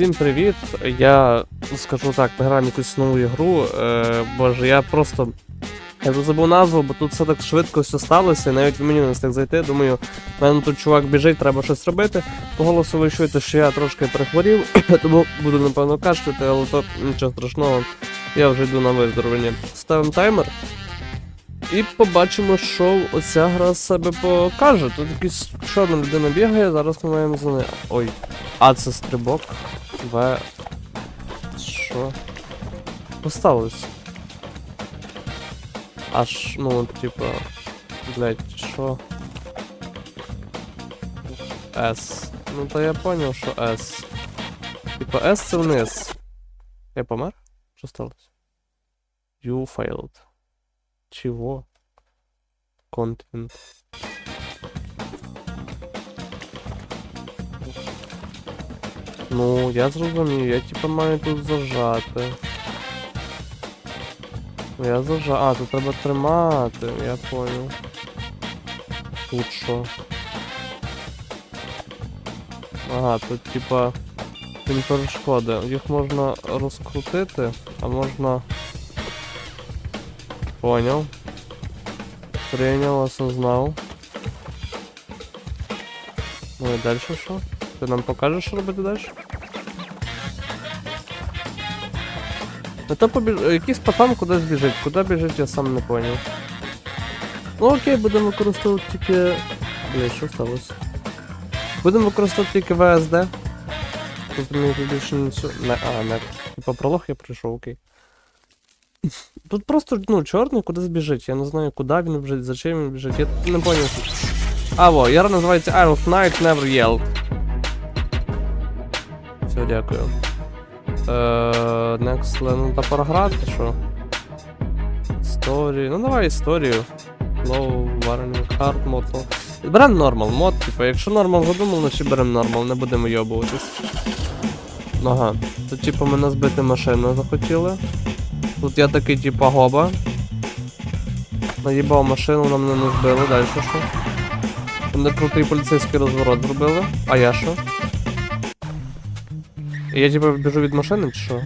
Всім привіт! Я скажу так, ми якусь нову ігру. Е, боже, я просто. Я вже забув назву, бо тут все так швидко все сталося, і навіть в меню не встиг зайти. Думаю, в мене тут чувак біжить, треба щось робити. По голосу ви чуєте, що я трошки перехворів, тому буду напевно кашляти, але то нічого страшного. Я вже йду на виздоровлення. Ставимо таймер. І побачимо, що оця гра себе покаже. Тут якась чорна людина бігає, зараз ми маємо за нею. Ой. А, це стрибок. В. Що? Осталось. Аж, ну, типа. Блять, що? С. Ну то я понял, що С. Типа S це вниз. Я помер? Що сталося? You failed. Чего? Контент. Ну, я зрозумів, я типа маю тут зажати. Я зажа. А, тут треба тримати, я понял. Тут що? Ага, тут типа. Він перешкоди. Їх можна розкрутити, а можна. Понял. Прийняв, осознав. Ну і далі що? Ти нам покажеш, що робити далі? Ну то побіж... Якийсь пацан кудись біжить. Куди біжить, я сам не поняв. Ну окей, будемо використовувати тільки. Блін, що сталося? Будемо використовувати тільки ВСД. Тут мені більше нічого. Не, а, не. Типа пролог я пройшов, окей. Тут просто, ну, чорний кудись біжить. Я не знаю, куди він біжить, за чим він біжить. Я не поняв. А, во, яра називається Iron Knight Never Yelled. Все, дякую. Е, next ну та програти, що? Story. Ну давай історію. Low, warning, hard mod. low. Берем нормал мод, типу, якщо нормал задумав, значить берем нормал, не будемо йобуватись. Ага. Тут типу мене збити машину захотіли. Тут я такий типа гоба. Наїбав машину, вона мене не збили, далі що? Мене крутий поліцейський розворот зробили. А я що? Я типа біжу від машини чи що?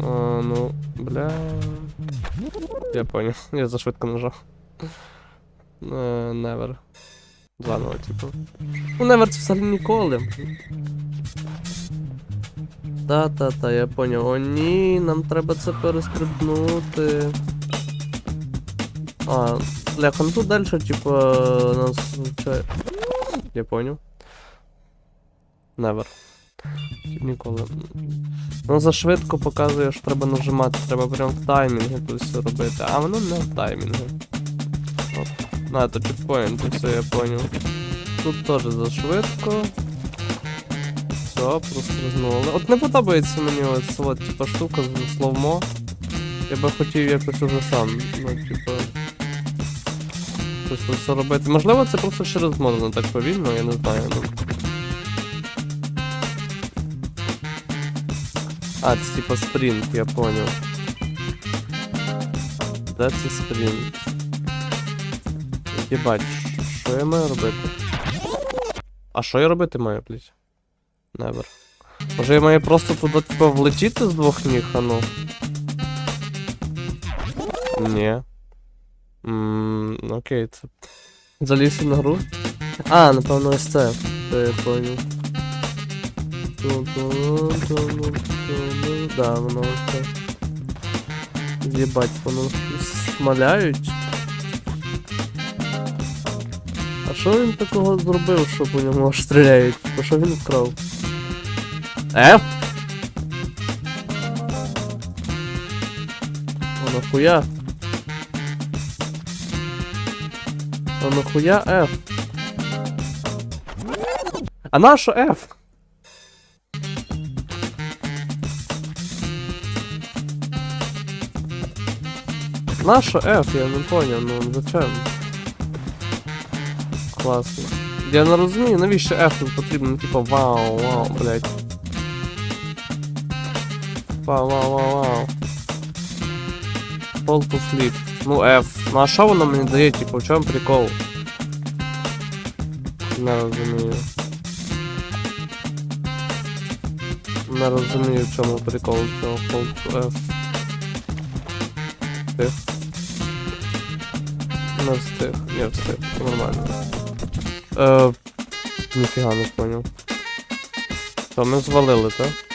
А, ну, бля. Я понял. Я зашвидко нажав. Е, Never. Заново, типу. Ну, Never це взагалі ніколи. Та-та-та, я поняв. О, ні, нам треба це перестрибнути. А, бляха, ну тут далі, типа, нас. Я поняв. Never. Ніколи. Ну за швидко показує, що треба нажимати, треба прям в таймінги тут все робити. А воно не в таймінги. От. На, то підпоінт, все я поняв. Тут теж за швидко. Все, просто розмовили. От не подобається мені ось от, типа штука з словмо. Я би хотів якось уже сам. Ну, типа. Щось тут все робити. Можливо, це просто через можна так повільно, я не знаю. Ну. А, це типа спринт, я понял. Де це спринт? Єбать, що я маю робити? А що я робити маю, блядь? Never. Може я маю просто туди типа влетіти з двох ніг, а ну? Ні. Ммм, окей, це. Заліз на гру? А, напевно, ось це. Це я. Ту-ту-ту-ту-ту-ту. Да, воно ось це. Єбать, воно смаляють. А що він такого зробив, що по ньому аж стріляють? Що він вкрав? F? А нахуя? А нахуя F? А на що F? На що F? Я не понял, ну зачем? Класно. Я не розумію, навіщо F потрібно, типа вау, вау, блять. Вау, вау, вау, вау. Fall to flip. Ну F. Ну а що воно мені дає, типу, в чому прикол? Не розумію. Не розумію, в чому прикол цього Hold F. Встиг. Не встиг, не встиг, нормально. Е, ніфіга не поняв. То ми звалили, так?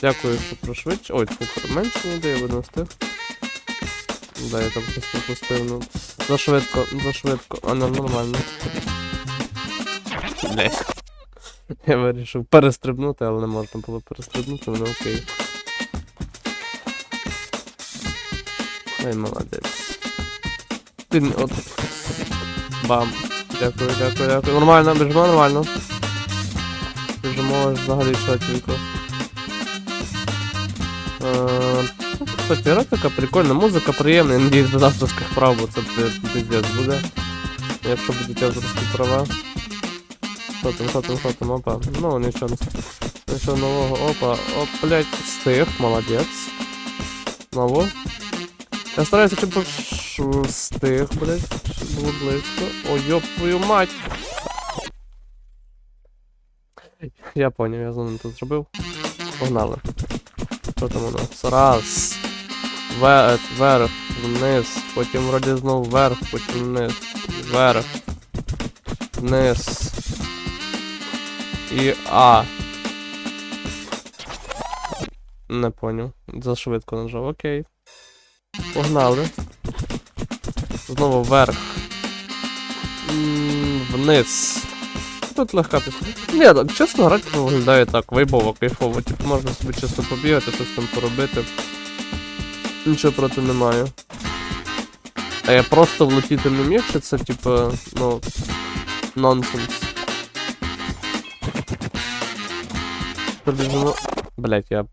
Дякую, що пришвидш. Ой, це менше не дає, не встиг. Да, я там щось пропустив, ну. Зашвидко, зашвидко, а не нормально. Я вирішив перестрибнути, але не можна було перестрибнути, воно окей. Ай, молодець. Він от. Бам. Дякую, дякую, дякую. Нормально, біжимо нормально. Біжимо взагалі чотенько. Ну, гра така прикольна, музика приємна, я надіюсь без авторських прав, бо це пи- пиздец буде. Якщо будуть авторські права. Що там, що там, що там, опа. Ну, нічого не Нічого нового, опа, оп, блять, стих, молодець. Ново. Я стараюся, щоб стих, блять, щоб було близько. Ой, ёб твою мать! Я поняв, я не тут зробив. Погнали. Що там у нас? Раз. Ве- вверх, вниз, потім вроді знову вверх, потім вниз. Вверх. Вниз. І А. Не поняв. Зашвидко нажав. Окей. Погнали. Знову вверх. М, Вниз. Тут легка пісня. Ні, так, чесно, грати виглядає так, вайбово, кайфово. Типу можна собі чисто побігати, щось там поробити. Нічого проти не маю. А я просто влетіти не міг, чи це, типу, ну. Нонсенс. Побіжимо. Блять, я.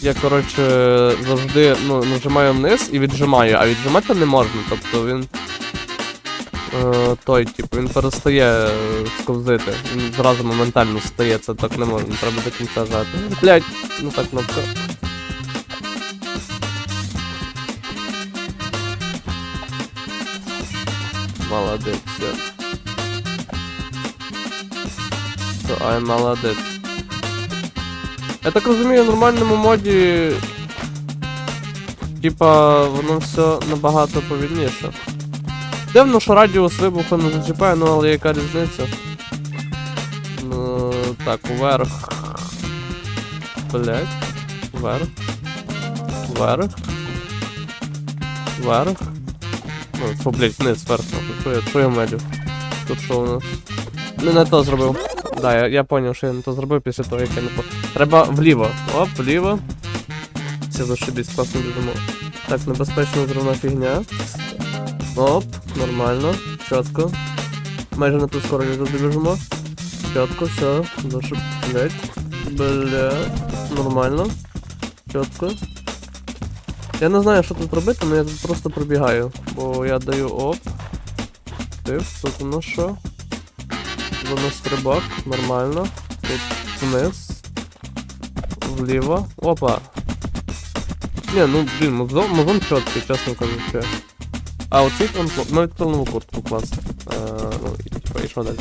Я, коротше, завжди ну, нажимаю вниз і віджимаю, а віджимати не можна, тобто він. Е, той, типу, він перестає е, сковзити. Він зразу моментально стає, це так не можна, треба до кінця жати. Блять, ну так кнопка. Все, ай, молодець. Я так розумію, в нормальному моді. Типа, воно все набагато повільніше. Дивно, що радіус вибуху не зачіпає, ну але яка різниця? Ну, так, вверх. Блять. Вверх. Вверх. Вверх. Ну, блять, вниз, вверх. Що я, що? Тут що у нас? Не на то зробив. Да, я, я поняв, що я не то зробив після того, як я не по. Треба вліво. Оп, вліво. Все зашибісь, класно біжимо. Так, небезпечно зривна фігня. Оп, нормально, чітко. Майже на ту скорость завжди біжимо. Чітко, все, зашиб. Блять. Бля. Нормально. Чітко. Я не знаю, що тут робити, але я тут просто пробігаю. Бо я даю оп. Тип, тут у нас що? Воно стрибок, нормально. Тут вниз. Вліво. Опа. Не, ну блін, музон, музон чіткий, чесно кажучи. А оцей ми відкрили нову куртку, клас. Е, ну, і типа, і що далі?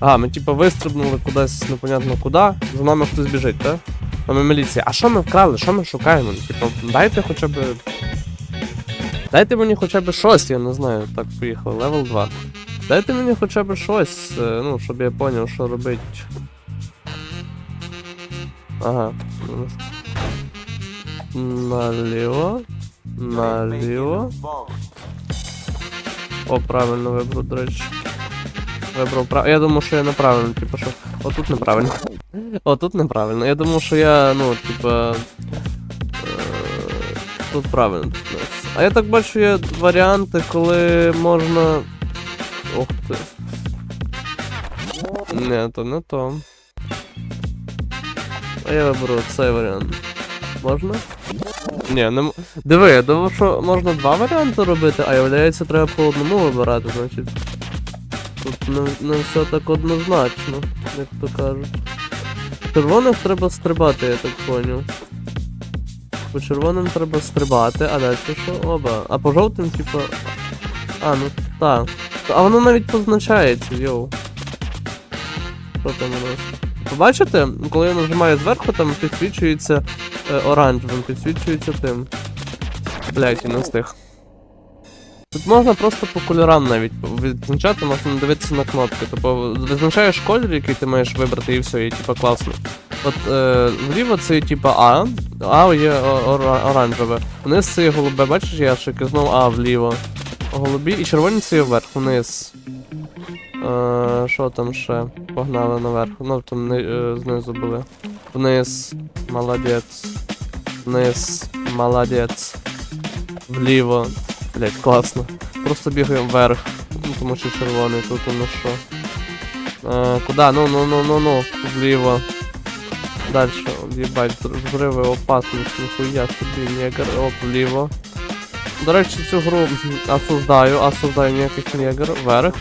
Ага, ми типа вистрибнули кудись непонятно куди, за нами хтось біжить, так? А ми міліція. А що ми вкрали? Що ми шукаємо? Типа, дайте хоча б. Дайте мені хоча б щось, я не знаю. Так, поїхали, левел 2. Дайте мені хоча б щось, е, ну, щоб я поняв, що робити. Ага. Наліво. Наліво. О, правильно вибрав, до речі. Вибрав прав. Я думав, що я неправильно, типу, що. Отут неправильно. Отут неправильно. Я думав, що я, ну, типа. Е... Тут правильно. тут у нас. А я так бачу, є варіанти, коли можна. Ух ти. Не, то не то. А я виберу цей варіант. Можна? Ні, не Диви, я думав, що можна два варіанти робити, а являється, треба по одному вибирати, значить. Тут не, не все так однозначно, як то кажуть. Червоних треба стрибати, я так поняв. По червоним треба стрибати, а далі що? Оба. А по жовтим, типа. А, ну так. А воно навіть позначається, йоу. Що там у нас? Побачите, коли я нажимаю зверху, там підсвічується е, оранжевим, підсвічується тим. Блять, не встиг. Тут можна просто по кольорам навіть відзначати, можна дивитися на кнопки. Тобто визначаєш колір, який ти маєш вибрати, і все, і типа класно. От е, вліво це типа А, А є оранжеве. Вниз це є голубе, бачиш ящик, і знову А вліво. Голубі і червоні це є вверх, вниз. Е, Що там ще? Погнали наверх. Ну там е, знизу були. Вниз. Молодець. Вниз. Молодець. Вліво. Блять, класно. Просто бігаємо вверх. Ну, тому що червоний, тут ну що. Е, куда? Ну, ну, ну, ну, ну. Вліво. Дальше, їбать, взриви опасність, ніхуя собі, негр, оп, вліво. До речі, цю гру осуждаю, осуждаю ніяких негр, вверх.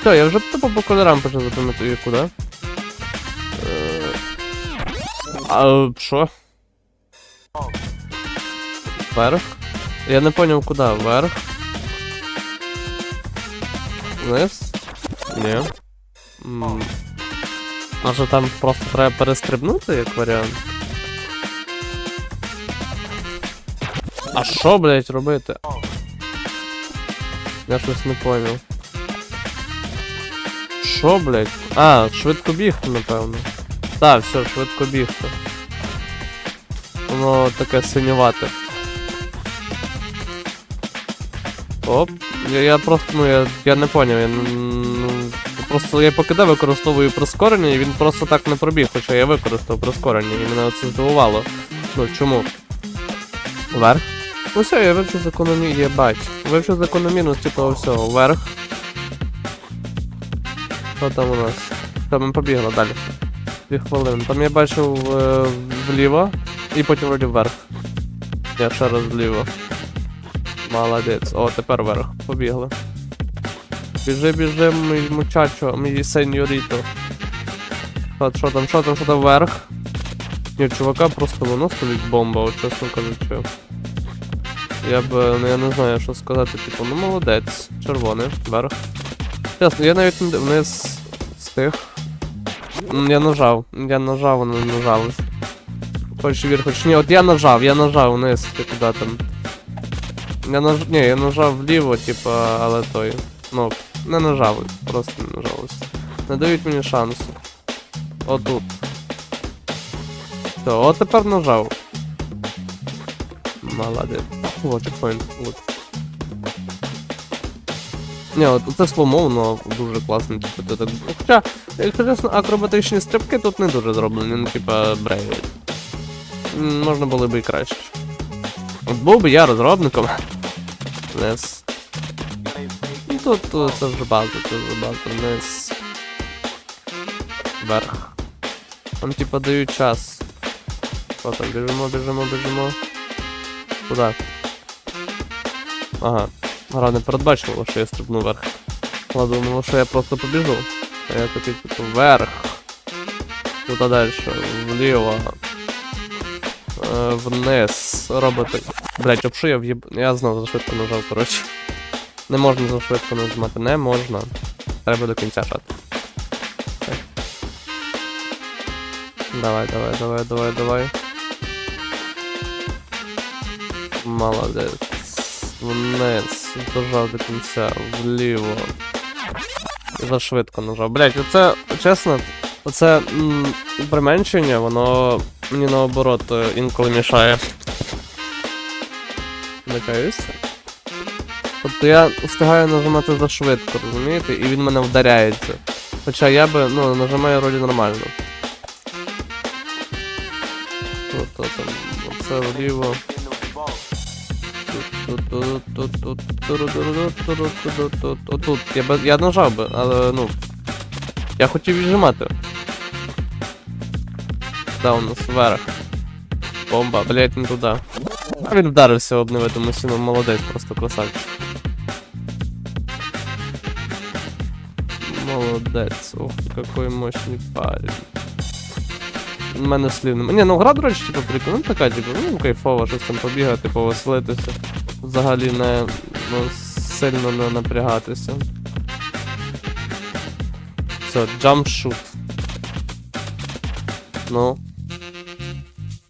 Все, я вже тупо по кольорам почав запам'ятаю, куди. Е, А, що? Вверх? Я не поняв, куди, вверх? Вниз? Ні. Може там просто треба перестрибнути, як варіант? А що, блять, робити? Я щось не поняв. Що, блять? А, швидко бігти, напевно. Так, все, швидко бігти. Воно таке синювате. Оп. Я, я просто, ну я, я не поняв, я ну, просто я покидав, використовую прискорення, і він просто так не пробіг, хоча я використав прискорення, і мене це здивувало. Ну чому? Вверх. Ну все, я вивчу закономірність, єбать. Вивчу закономірності того всього. Вверх. Що там у нас? Ми побігли далі. Дві хвилини. Там я бачив е, вліво, і потім вроді вверх. Я ще раз вліво. Молодець. О, тепер вверх. Побігли. Біжи, біжи, мій мучачо, мій сеньоріто. Що, там, що там, що там вверх? Ні, чувака просто воно стоїть бомба, от чесно кажучи. Я б, ну я не знаю, що сказати, типу, ну молодець, червоний, вверх. Чесно, я навіть вниз встиг. М, Я нажав, я нажав, воно не нажалось. Хоч вір, хоч ні, от я нажав, я нажав вниз, ти куди там. Я наж... Ні, я нажав вліво, типа, але той. Ну, не нажалось, просто не нажалось. Не дають мені шансу. Отут. Все, от тепер нажав. Молодець. О, чекпоінт. От. Ні, от це сломовно дуже класно, типу, ти так. Хоча, якщо чесно, акробатичні стрибки тут не дуже зроблені, ну типа брейві. Можна було б і краще. От був би я розробником. Вниз. Тут, це вже багато, це вже багато. Вниз. Вверх. Там типа дають час. Що там, біжимо, біжимо, біжимо. Куда? Ага. Гра не передбачувала, що я стрибну вверх. Ладно, думала, що я просто побіжу. А я такий типу вверх. Куда далі? Вліво. Е, вниз. Роботи. Блять, обшу я в'єб. Я знову зашвидко нажав, коротше. Не можна зашвидко нажимати, не можна. Треба до кінця шати. Давай, давай, давай, давай, давай. Молодець. Вниз. Дожав до кінця. Вліво. Зашвидко нажав. Блять, оце, чесно, оце м, применшення, воно мені наоборот е, інколи мішає. Накаюсь. Тобто я встигаю нажимати зашвидко, розумієте? І він мене вдаряється. Хоча я би, ну, нажимаю вроді нормально. Тобто там, оце вліво. Отут. Я, би- я нажав би, але ну. Я хотів віджимати. Да, у нас вверх. Бомба, блять, не туди. А він вдарився об невидиму стіну, молодець, просто красавчик. Молодець, ох, какой мощний парень. У мене слів нема. Ні, ну гра, до речі, типу, прикольна, ну така, типу, ну кайфова, щось там побігати, повеселитися. Взагалі не ну, сильно не напрягатися. Все, shoot. Ну.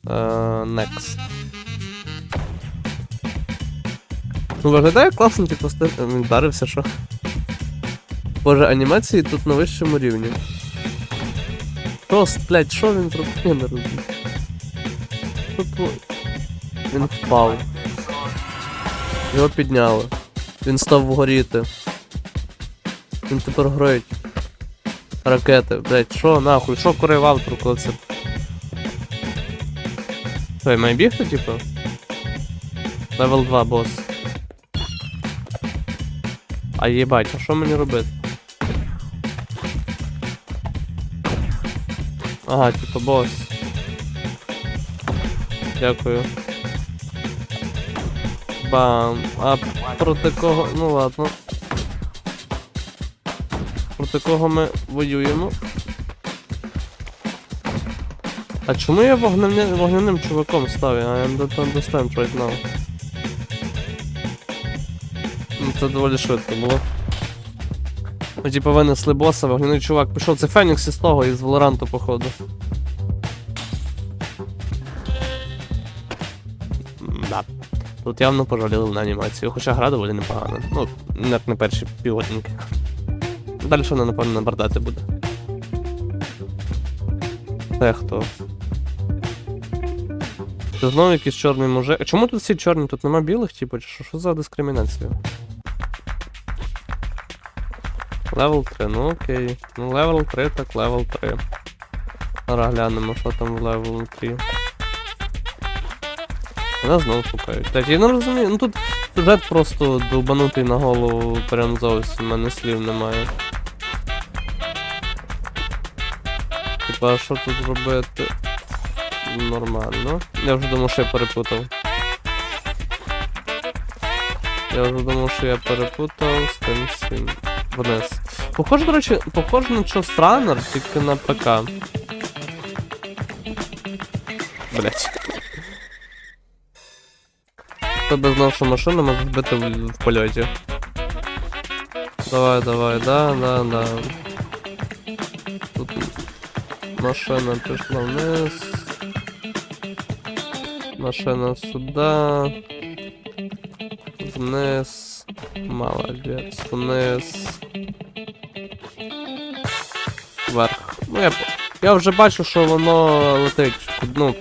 Е, next. Ну, виглядає класно, типу, стиль. Він вдарився, що. Боже, анімації тут на вищому рівні. Просто, блядь, що він зробив? Я не розумію. Він впав. Його підняли. Він став вгоріти. Він тепер горить. Ракети, блядь, що нахуй? Що курив автор, коли це. Що, я маю бігти, типу? Левел 2 бос. А їбать, а що мені робити? Ага, типу бос. Дякую. Бам. А проти кого. Ну ладно. Проти кого ми воюємо? А чому я вогняним, вогняним чуваком став? I understand right now. Це доволі швидко було. Ми типу винесли боса, вогняний чувак пішов. Це Фенікс із того, із Валоранту, походу. Да. Тут явно пожаліли на анімацію, хоча гра доволі непогана. Ну, як на перші півгодинки. Далі вона, напевно, набардати буде. Це хто? Це знову якийсь чорний мужик. А чому тут всі чорні? Тут нема білих, типу, що? Що за дискримінація? Левел 3, ну окей. Ну левел 3, так левел 3. Зараз глянемо, що там в левел 3. Мене знову шукають. Так, я не розумію. Ну тут сюжет просто долбанутий на голову прям зовсім, в мене слів немає. Типа, що тут робити? Нормально. Я вже думав, що я перепутав. Я вже думав, що я перепутав з тим всім. Вниз. Похоже, до речі, похоже на Чостранер, тільки на ПК. Блять. Хто би знав, що машину може збити в, в польоті. Давай, давай, да, да, да. Тут машина пішла вниз. Машина сюди. Вниз. Молодець. Вниз. Вверх. Ну я, я вже бачу, що воно летить. Ну,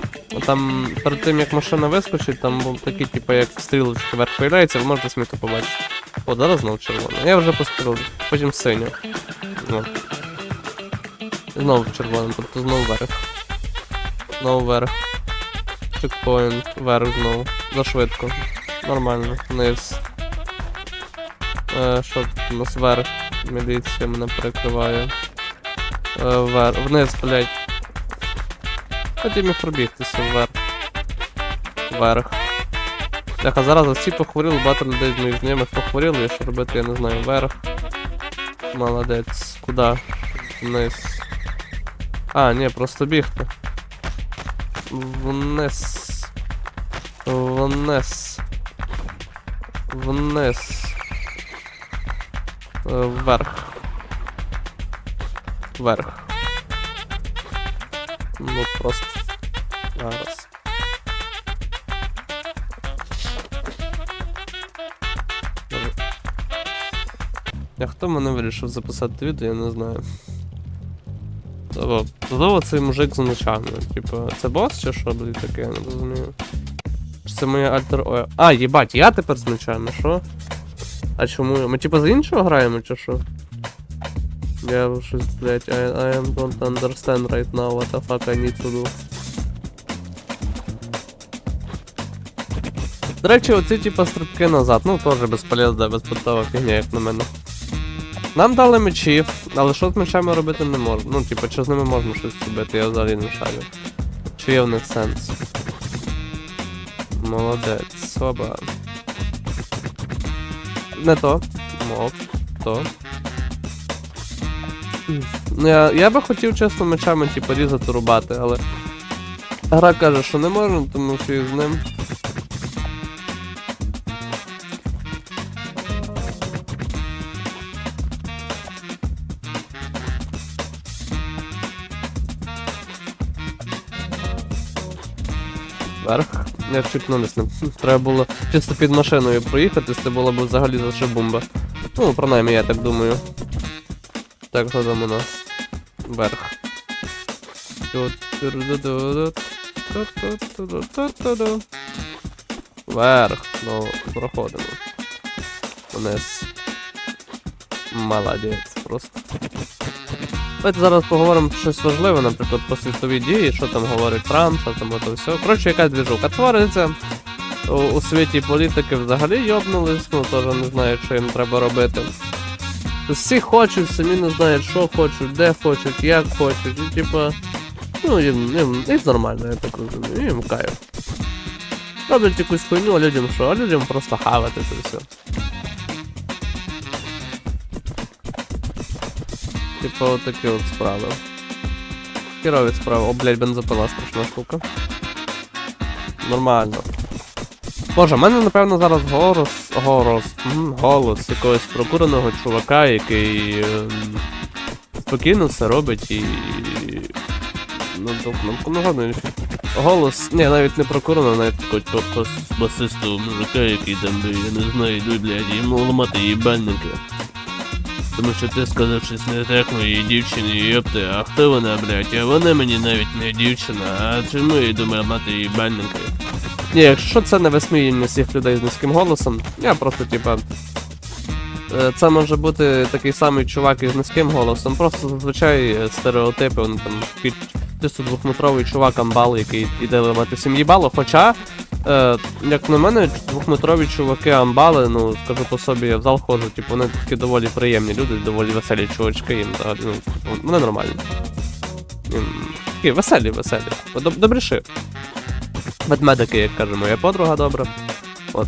там перед тим як машина вискочить, там такі, типу, як стрілочки вверх появляється, ви можете сміто побачити. О, зараз знову червоно. Я вже пострілив. Потім синю. Ну. Знову червоно, тобто знову вверх. Знову вверх. Чекпоінт, вверх знову. Зашвидко. Нормально. Вниз. Е, що тут у нас вверх? Міліція мене перекриває. Е, вверх. Вниз, блядь. Хотів міг пробігтися вверх. Вверх. Так, а зараз всі похворіли, багато людей з моїх знайомих похворіли, і що робити, я не знаю. Вверх. Молодець. Куда? Вниз. А, ні, просто бігти. Вниз. Вниз. Вниз. Е, Вверх. Вверх. Ну просто. Зараз. А хто мене вирішив записати відео, я не знаю. Тобто, Знову цей мужик з ночами. Типу, це бос чи що, блін, таке, я не розумію. Це моє альтер О. А, їбать, я тепер з ночами, що? А чому? Ми типу за іншого граємо, чи що? Я щось, блядь, I, I don't understand right now what the fuck I need to do. До речі, оці типа стрибки назад, ну теж безполезна, безпортова фігня, як на мене. Нам дали мечів, але що з мечами робити не можна. Ну, типу, чи з ними можна щось робити, я взагалі не шарю. Чи є в них сенс? Молодець, оба. Не то. Мов. То. Я, я би хотів, чесно, мечами типу, різати рубати, але. Гра каже, що не можна, тому що і з ним. Верх, Я чуть не ним. Треба було чисто під машиною проїхати, це була б взагалі за бомба. Ну, принаймні, я так думаю. Так, там у нас? Вверх. Вверх. Ну, проходимо. Вниз. Молодець, просто. Давайте зараз поговоримо про щось важливе, наприклад, про світові дії, що там говорить Трамп, що там ото все. Коротше, якась двіжука твориться. У, у світі політики взагалі йобнулись, ну теж не знають, що їм треба робити. Всі хочуть, самі не знають, що хочуть, де хочуть, як хочуть, і типа. Ну, їм, їм, їм нормально, я так розумію, їм кайф. Роблять якусь хуйню, а людям що? А людям просто хавати це все. Типа от такі от справи. Хірові справи. О, блядь, бензопила страшна штука. Нормально. Боже, в мене, напевно, зараз голос. Голос. Голос якогось прокуреного чувака, який. ем, спокійно все робить і. Ну, ну, ну, ну, Голос, ні, навіть не прокурено, навіть такий по басисту мужика, який там, я не знаю, йду, блядь, йому ламати їбальники. Тому що ти сказав щось не так моїй дівчині, йопти, а хто вона, блядь? А вона мені навіть не дівчина, а чому я думаю мати їбальники? Ні, якщо це не висміяння всіх людей з низьким голосом, я просто типа. е, Це може бути такий самий чувак із низьким голосом, просто зазвичай стереотипи, вони там під чисто двохметровий чувак амбал, який іде ламати всім їбало. Хоча, е, як на мене, двохметрові чуваки амбали, ну скажу по собі, я в зал ходжу, типу, вони такі доволі приємні люди, доволі веселі чувачки, їм взагалі, ну, типу, вони нормальні. Такі веселі, веселі. Доб- Добріші. Ведмедики, як каже моя подруга добра. От.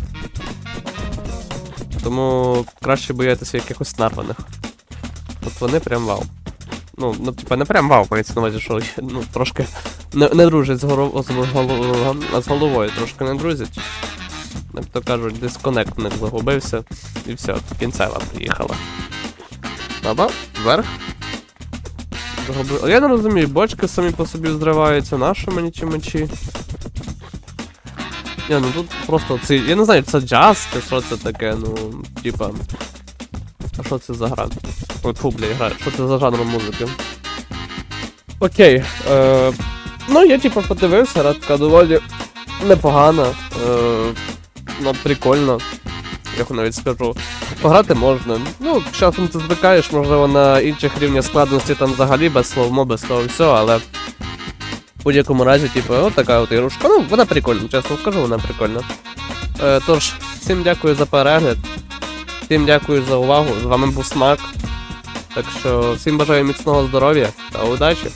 Тому краще боятися якихось нарваних. От вони прям вау. Ну, ну, типа, не прям вау, мається на увазі, що ну, трошки не, не дружать з, горо... з, голо... з головою, трошки не друзять. Як то кажуть, дисконект в загубився, і все, кінцева приїхала. Баба, вверх. Я не розумію, бочки самі по собі зриваються, наші мені чи мечі. Ні, ну тут просто ці. Я не знаю, це джаз, чи що це таке, ну, типа. А що це за гра? От фу, бля, гра. Що це за жанр музики? Окей. Е, ну, я типа подивився, гра така доволі непогана. Е, ну, прикольно. Я навіть скажу. Пограти можна. Ну, часом ти звикаєш, можливо, на інших рівнях складності там взагалі без словмо, без того всього, але. В будь-якому разі, типу, от така от ігрушка. Ну, вона прикольна, чесно скажу, вона прикольна. Е, тож, всім дякую за перегляд. Всім дякую за увагу. З вами був Смак. Так що всім бажаю міцного здоров'я та удачі.